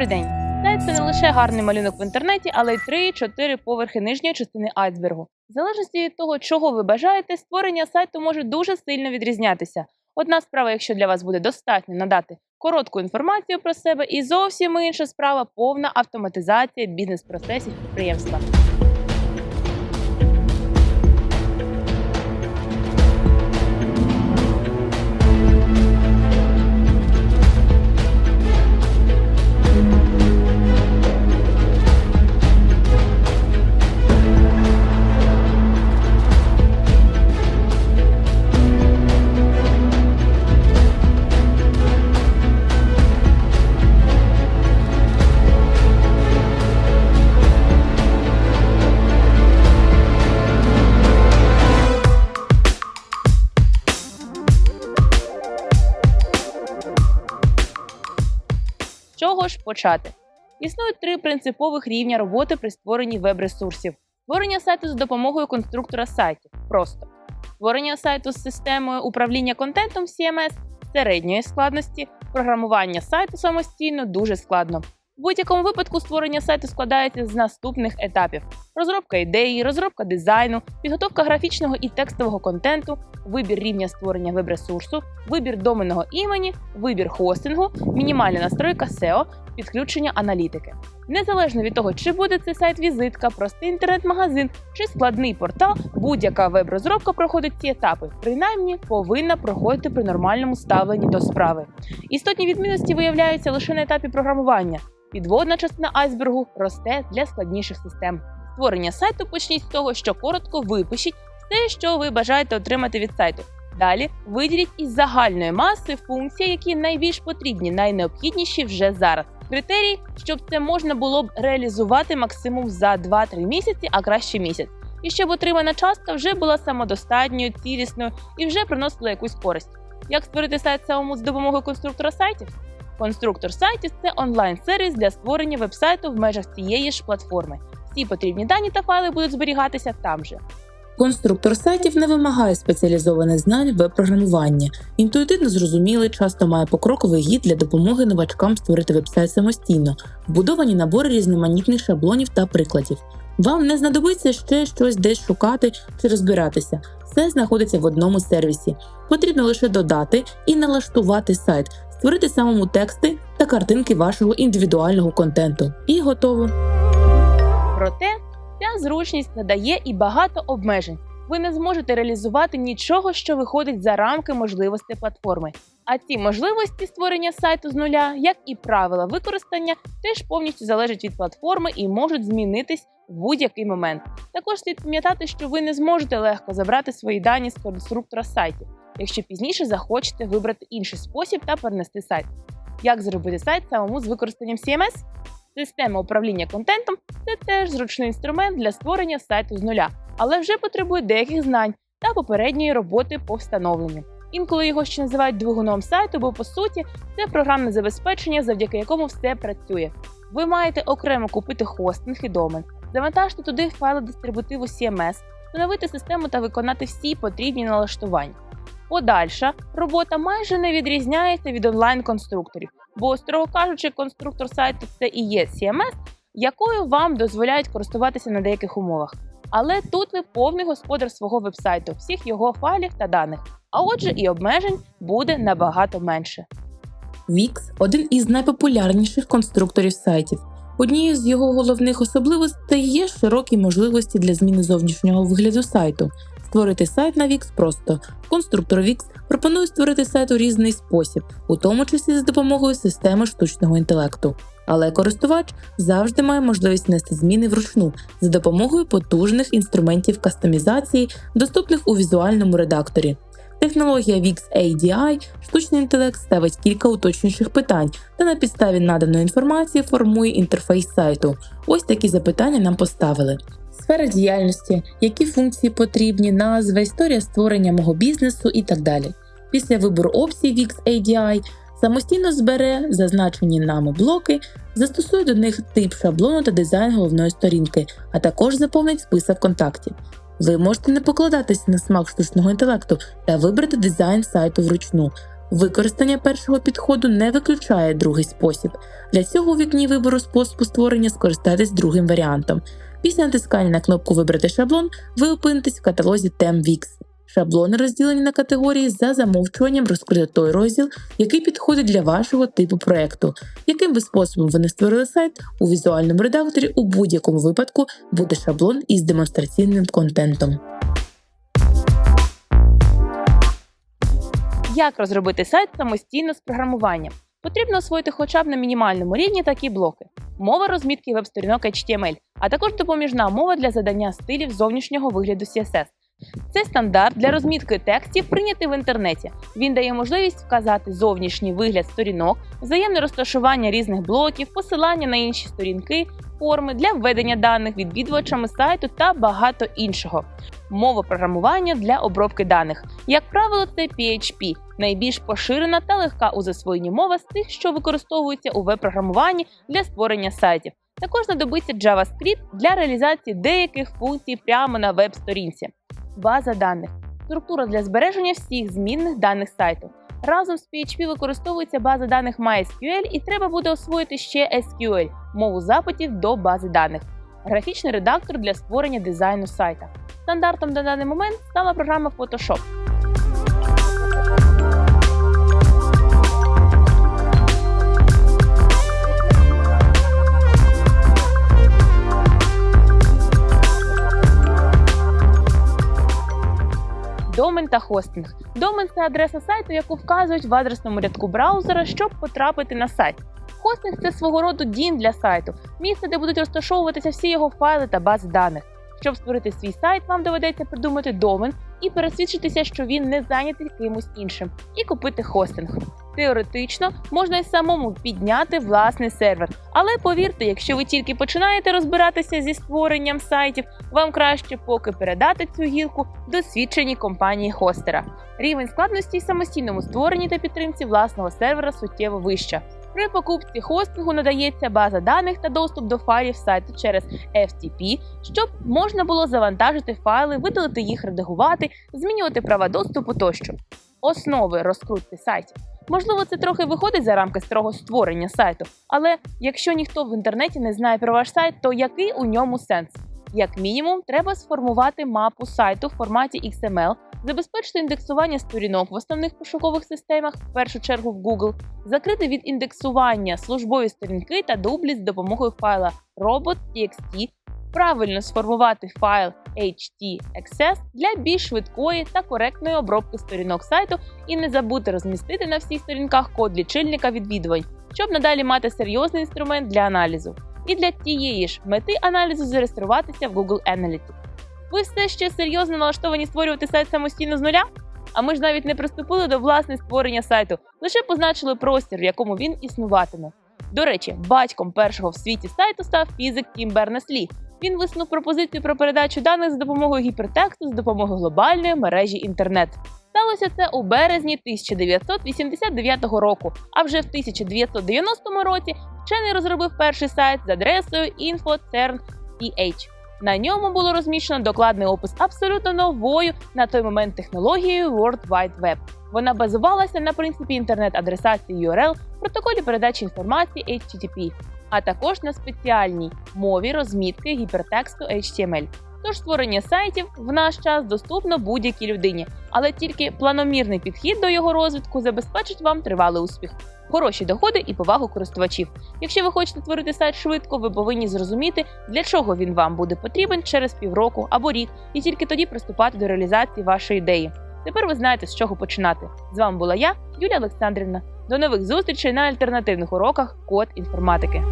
Добрий день! Сайт це не лише гарний малюнок в інтернеті, але й 3-4 поверхи нижньої частини айсбергу. В залежності від того, чого ви бажаєте, створення сайту може дуже сильно відрізнятися. Одна справа, якщо для вас буде достатньо надати коротку інформацію про себе, і зовсім інша справа повна автоматизація бізнес-процесів підприємства. Чого ж почати? Існують три принципових рівня роботи при створенні веб-ресурсів: створення сайту за допомогою конструктора сайтів просто створення сайту з системою управління контентом CMS середньої складності, програмування сайту самостійно дуже складно. В будь-якому випадку створення сайту складається з наступних етапів: розробка ідеї, розробка дизайну, підготовка графічного і текстового контенту, вибір рівня створення веб-ресурсу, вибір доменного імені, вибір хостингу, мінімальна настройка SEO, підключення аналітики. Незалежно від того, чи буде цей сайт візитка, простий інтернет-магазин чи складний портал, будь-яка веб-розробка проходить ці етапи, принаймні повинна проходити при нормальному ставленні до справи. Істотні відмінності виявляються лише на етапі програмування. Підводна частина айсбергу росте для складніших систем. Створення сайту почніть з того, що коротко випишіть все, що ви бажаєте отримати від сайту. Далі виділіть із загальної маси функції, які найбільш потрібні, найнеобхідніші вже зараз. Критерій, щоб це можна було б реалізувати максимум за 2-3 місяці, а краще місяць. І щоб отримана частка вже була самодостатньою, цілісною і вже приносила якусь користь. Як створити сайт самому з допомогою конструктора сайтів? Конструктор сайтів це онлайн-сервіс для створення вебсайту в межах цієї ж платформи. Всі потрібні дані та файли будуть зберігатися там же. Конструктор сайтів не вимагає спеціалізованих знань веб-програмування, інтуїтивно зрозумілий, часто має покроковий гід для допомоги новачкам створити веб-сайт самостійно, вбудовані набори різноманітних шаблонів та прикладів. Вам не знадобиться ще щось десь шукати чи розбиратися. Все знаходиться в одному сервісі. Потрібно лише додати і налаштувати сайт, створити самому тексти та картинки вашого індивідуального контенту. І готово. Проте ця зручність надає і багато обмежень. Ви не зможете реалізувати нічого, що виходить за рамки можливостей платформи. А ці можливості створення сайту з нуля, як і правила використання, теж повністю залежать від платформи і можуть змінитись в будь-який момент. Також слід пам'ятати, що ви не зможете легко забрати свої дані з конструктора сайтів, якщо пізніше захочете вибрати інший спосіб та перенести сайт. Як зробити сайт самому з використанням CMS? Система управління контентом це теж зручний інструмент для створення сайту з нуля, але вже потребує деяких знань та попередньої роботи по встановленню. Інколи його ще називають двигуном сайту, бо по суті це програмне забезпечення, завдяки якому все працює. Ви маєте окремо купити хостинг і домен, завантажити туди файли дистрибутиву CMS, встановити систему та виконати всі потрібні налаштування. Подальша робота майже не відрізняється від онлайн-конструкторів, бо, строго кажучи, конструктор сайту це і є CMS, якою вам дозволяють користуватися на деяких умовах. Але тут ви повний господар свого вебсайту, всіх його файлів та даних. А отже, і обмежень буде набагато менше. Wix – один із найпопулярніших конструкторів сайтів. Однією з його головних особливостей є широкі можливості для зміни зовнішнього вигляду сайту. Створити сайт на Wix просто. Конструктор Wix пропонує створити сайт у різний спосіб, у тому числі за допомогою системи штучного інтелекту. Але користувач завжди має можливість внести зміни вручну за допомогою потужних інструментів кастомізації, доступних у візуальному редакторі. Технологія Wix ADI, штучний інтелект ставить кілька уточнюючих питань та на підставі наданої інформації формує інтерфейс сайту. Ось такі запитання нам поставили. Сфера діяльності, які функції потрібні, назва, історія створення мого бізнесу і так далі. Після вибору опцій Wix ADI самостійно збере зазначені нами блоки, застосує до них тип шаблону та дизайн головної сторінки, а також заповнить список контактів. Ви можете не покладатися на смак штучного інтелекту та вибрати дизайн сайту вручну. Використання першого підходу не виключає другий спосіб. Для цього у вікні вибору способу створення скористайтесь другим варіантом. Після натискання на кнопку Вибрати шаблон ви опинитесь в каталозі тем. Шаблони розділені на категорії за замовчуванням розкрито той розділ, який підходить для вашого типу проекту. Яким би способом ви не створили сайт, у візуальному редакторі у будь-якому випадку буде шаблон із демонстраційним контентом. Як розробити сайт самостійно з програмуванням? Потрібно освоїти хоча б на мінімальному рівні такі блоки: мова розмітки веб-сторінок HTML, а також допоміжна мова для задання стилів зовнішнього вигляду CSS. Це стандарт для розмітки текстів, прийнятий в інтернеті. Він дає можливість вказати зовнішній вигляд сторінок, взаємне розташування різних блоків, посилання на інші сторінки, форми для введення даних відвідувачами сайту та багато іншого. Мова програмування для обробки даних. Як правило, це PHP – найбільш поширена та легка у засвоєнні мова з тих, що використовуються у веб-програмуванні для створення сайтів. Також знадобиться JavaScript для реалізації деяких функцій прямо на веб-сторінці. База даних структура для збереження всіх змінних даних сайту. Разом з PHP використовується база даних MySQL і треба буде освоїти ще SQL мову запитів до бази даних. Графічний редактор для створення дизайну сайта. Стандартом на даний момент стала програма Photoshop. Домен та хостинг. Домен це адреса сайту, яку вказують в адресному рядку браузера, щоб потрапити на сайт. Хостинг це свого роду дім для сайту, місце, де будуть розташовуватися всі його файли та бази даних. Щоб створити свій сайт, вам доведеться придумати домен і пересвідчитися, що він не зайнятий кимось іншим, і купити хостинг. Теоретично можна й самому підняти власний сервер, але повірте, якщо ви тільки починаєте розбиратися зі створенням сайтів, вам краще поки передати цю гілку досвідченій компанії хостера. Рівень складності в самостійному створенні та підтримці власного сервера суттєво вища. При покупці хостингу надається база даних та доступ до файлів сайту через FTP, щоб можна було завантажити файли, видалити їх, редагувати, змінювати права доступу тощо. Основи розкрутки сайтів. Можливо, це трохи виходить за рамки старого створення сайту, але якщо ніхто в інтернеті не знає про ваш сайт, то який у ньому сенс? Як мінімум, треба сформувати мапу сайту в форматі XML, забезпечити індексування сторінок в основних пошукових системах, в першу чергу в Google, закрити від індексування службові сторінки та дублі з допомогою файла robot.txt, правильно сформувати файл HTXS для більш швидкої та коректної обробки сторінок сайту і не забути розмістити на всіх сторінках код лічильника відвідувань, щоб надалі мати серйозний інструмент для аналізу. І для тієї ж мети аналізу зареєструватися в Google Analytics. Ви все ще серйозно налаштовані створювати сайт самостійно з нуля? А ми ж навіть не приступили до власне створення сайту, лише позначили простір, в якому він існуватиме. До речі, батьком першого в світі сайту став фізик Тім Бернес-Лі. Він висунув пропозицію про передачу даних за допомогою гіпертексту з допомогою глобальної мережі інтернет. Сталося це у березні 1989 року. А вже в 1990 році вчений розробив перший сайт з адресою info.cern.ph. На ньому було розміщено докладний опис абсолютно новою на той момент технологією World Wide Web. Вона базувалася на принципі інтернет-адресації URL, протоколі передачі інформації HTTP, а також на спеціальній мові розмітки гіпертексту HTML. Тож створення сайтів в наш час доступно будь-якій людині, але тільки планомірний підхід до його розвитку забезпечить вам тривалий успіх, хороші доходи і повагу користувачів. Якщо ви хочете створити сайт швидко, ви повинні зрозуміти, для чого він вам буде потрібен через півроку або рік, і тільки тоді приступати до реалізації вашої ідеї. Тепер ви знаєте, з чого починати. З вами була я, Юлія Олександрівна. До нових зустрічей на альтернативних уроках Код інформатики.